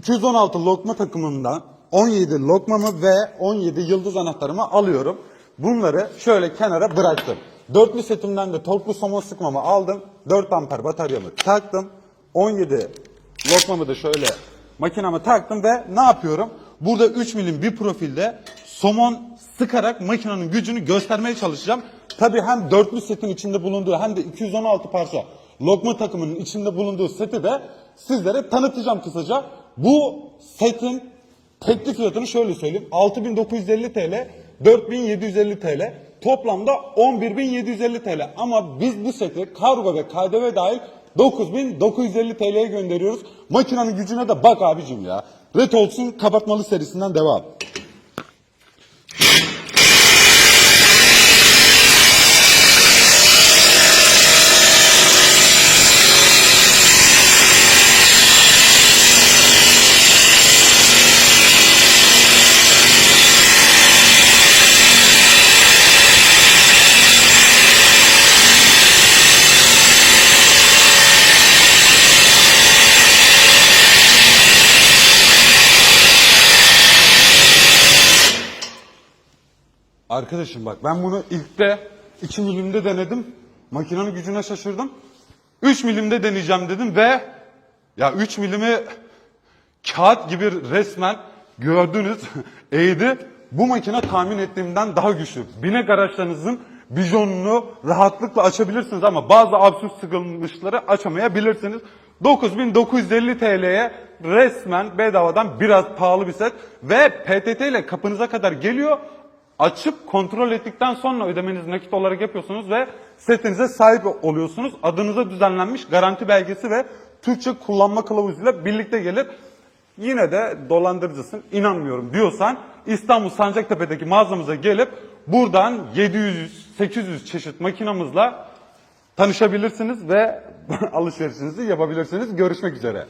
216 lokma takımından 17 lokmamı ve 17 yıldız anahtarımı alıyorum. Bunları şöyle kenara bıraktım. Dörtlü setimden de torklu somon sıkmamı aldım. 4 amper bataryamı taktım. 17 lokmamı da şöyle makinama taktım ve ne yapıyorum? Burada 3 milim bir profilde somon sıkarak makinenin gücünü göstermeye çalışacağım. Tabii hem dörtlü setin içinde bulunduğu hem de 216 parça lokma takımının içinde bulunduğu seti de sizlere tanıtacağım kısaca. Bu setin teklif fiyatını şöyle söyleyeyim. 6950 TL, 4750 TL. Toplamda 11750 TL. Ama biz bu seti kargo ve KDV dahil 9950 TL'ye gönderiyoruz. Makinenin gücüne de bak abicim ya. Red olsun kapatmalı serisinden devam. Arkadaşım bak ben bunu ilkte 2 milimde denedim. Makinenin gücüne şaşırdım. 3 milimde deneyeceğim dedim ve ya 3 milimi kağıt gibi resmen gördünüz eğdi. Bu makine tahmin ettiğimden daha güçlü. Binek araçlarınızın vizyonunu rahatlıkla açabilirsiniz ama bazı absürt sıkılmışları açamayabilirsiniz. 9950 TL'ye resmen bedavadan biraz pahalı bir set ve PTT ile kapınıza kadar geliyor. Açıp kontrol ettikten sonra ödemenizi nakit olarak yapıyorsunuz ve setinize sahip oluyorsunuz. Adınıza düzenlenmiş garanti belgesi ve Türkçe kullanma kılavuzuyla birlikte gelir. Yine de dolandırıcısın inanmıyorum diyorsan İstanbul Sancaktepe'deki mağazamıza gelip buradan 700-800 çeşit makinamızla tanışabilirsiniz ve alışverişinizi yapabilirsiniz. Görüşmek üzere.